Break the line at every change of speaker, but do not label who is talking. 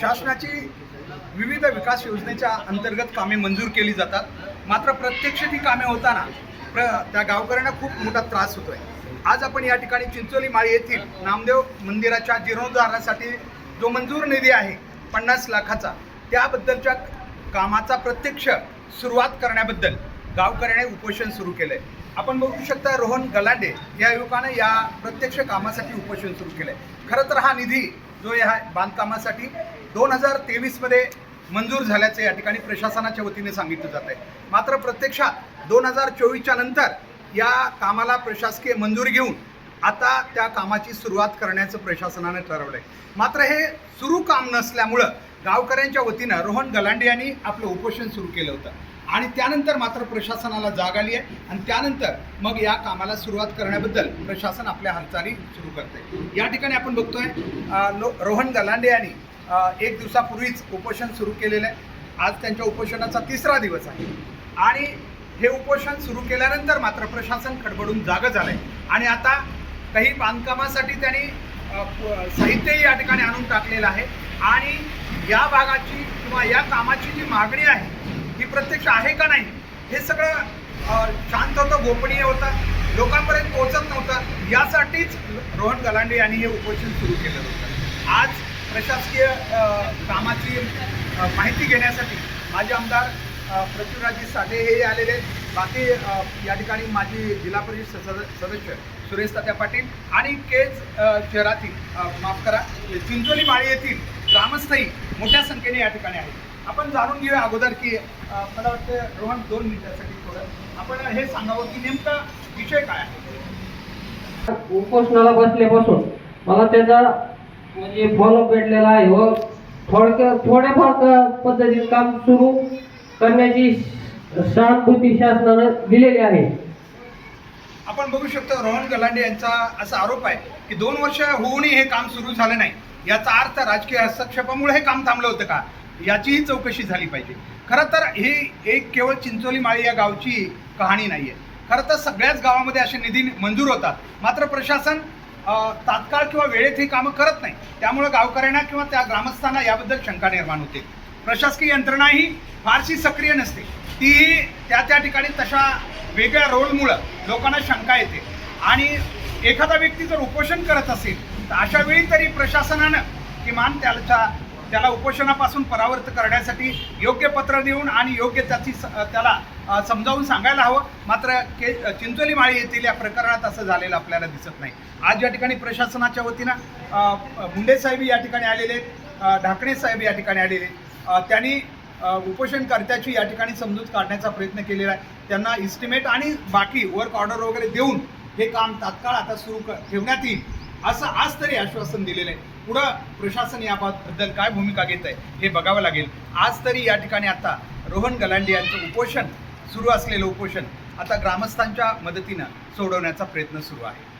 शासनाची विविध विकास योजनेच्या अंतर्गत कामे मंजूर केली जातात. मात्र प्रत्यक्ष ती कामे होताना प्र त्या गावकऱ्यांना खूप मोठा त्रास होतोय. आज आपण या ठिकाणी चिंचोली माळी येथील नामदेव मंदिराच्या जीर्णोद्धारासाठी जो मंजूर निधी आहे पन्नास लाखाचा त्याबद्दलच्या कामाचा प्रत्यक्ष सुरुवात करण्याबद्दल गावकऱ्याने उपोषण सुरू केलंय. आपण बघू शकता रोहन गलांडे या युवकाने या प्रत्यक्ष कामासाठी उपोषण सुरू केलंय. खरं तर हा निधी जो या बांधकामासाठी दोन हजार तेवीसमध्ये मंजूर झाल्याचं या ठिकाणी प्रशासनाच्या वतीने सांगितलं जात आहे. मात्र प्रत्यक्षात दोन हजार चोवीसच्या नंतर या कामाला प्रशासकीय मंजुरी घेऊन आता त्या कामाची सुरुवात करण्याचं प्रशासनाने आहे मात्र हे सुरू काम नसल्यामुळं गावकऱ्यांच्या वतीनं रोहन गलांडे यांनी आपलं उपोषण सुरू केलं होतं. आणि त्यानंतर मात्र प्रशासनाला जाग आली आहे. आणि त्यानंतर मग या कामाला सुरुवात करण्याबद्दल प्रशासन आपल्या हालचाली सुरू करते या ठिकाणी आपण बघतोय लो रोहन गलांडे यांनी एक दिवसापूर्वीच उपोषण सुरू केलेलं आहे. आज त्यांच्या उपोषणाचा तिसरा दिवस आहे. आणि हे उपोषण सुरू केल्यानंतर मात्र प्रशासन खडबडून जागं झालं आहे आणि आता काही बांधकामासाठी त्यांनी साहित्यही या ठिकाणी आणून टाकलेलं आहे. आणि या भागाची किंवा या कामाची जी मागणी आहे ही प्रत्यक्ष आहे का नाही? हे सगळं शांत होतं गोपनीय होतं. लोकांपर्यंत पोहोचत नव्हतं. यासाठीच रोहन गलांडे यांनी हे उपोषण सुरू केलं होतं. आज प्रशासकीय कामाची माहिती घेण्यासाठी माजी आमदार पृथ्वीराजी साठे हे आलेले आहेत. बाकी या ठिकाणी माजी जिल्हा परिषद सद- सदस्य सुरेश तात्या पाटील आणि केज शहरातील माफ करा चिंचोली माळी येथील ग्रामस्थही मोठ्या संख्येने या ठिकाणी आहेत. आपण जाणून घेऊया अगोदर की मला वाटतं रोहन दोन मिनिटासाठी थोडं. आपण हे सांगावं की नेमका विषय काय आहे?
उपोषणाला बसल्यापासून मला त्याचा म्हणजे फॉलो भेटलेला आहे व थोडक्या थोड्याफार पद्धतीत काम सुरू करण्याची सहानुभूती शासनानं दिलेली आहे.
आपण बघू शकतो रोहन गलांडे यांचा असा आरोप आहे की दोन वर्ष होऊनही हे काम सुरू झालं नाही. याचा अर्थ राजकीय हस्तक्षेपामुळे हे काम थांबलं होतं का? याचीही चौकशी झाली पाहिजे. खरं तर ही एक केवळ चिंचोली माळी या गावची कहाणी नाही आहे खरं तर सगळ्याच गावामध्ये असे निधी मंजूर होतात. मात्र प्रशासन तात्काळ किंवा वेळेत ही कामं करत नाही. त्यामुळे गावकऱ्यांना किंवा त्या ग्रामस्थांना याबद्दल शंका निर्माण होते. प्रशासकीय यंत्रणा ही फारशी सक्रिय नसते. तीही त्या त्या ठिकाणी तशा वेगळ्या रोलमुळं लोकांना शंका येते. आणि एखादा व्यक्ती जर उपोषण करत असेल तर अशा वेळी तरी प्रशासनानं किमान त्याच्या त्याला उपोषणापासून परावर्त करण्यासाठी योग्य पत्र देऊन आणि योग्य त्याची स- त्याला समजावून सांगायला हवं. मात्र के चिंचोली माळी येथील या प्रकरणात असं झालेलं आपल्याला दिसत नाही. आज या ठिकाणी प्रशासनाच्या वतीनं मुंडे साहेब या ठिकाणी आलेले आहेत ढाकणे साहेब या ठिकाणी आलेले आहेत. त्यांनी उपोषणकर्त्याची या ठिकाणी समजूत काढण्याचा प्रयत्न केलेला आहे. त्यांना इस्टिमेट आणि बाकी वर्क ऑर्डर वगैरे देऊन हे काम तात्काळ आता सुरू क ठेवण्यात येईल. असं आज तरी आश्वासन दिलेलं आहे. पुढं प्रशासन याबद्दल काय भूमिका घेत आहे हे बघावं लागेल. आज तरी या ठिकाणी आता रोहन गलांडे यांचं उपोषण सुरू असलेलं उपोषण आता ग्रामस्थांच्या मदतीनं सोडवण्याचा प्रयत्न सुरू आहे.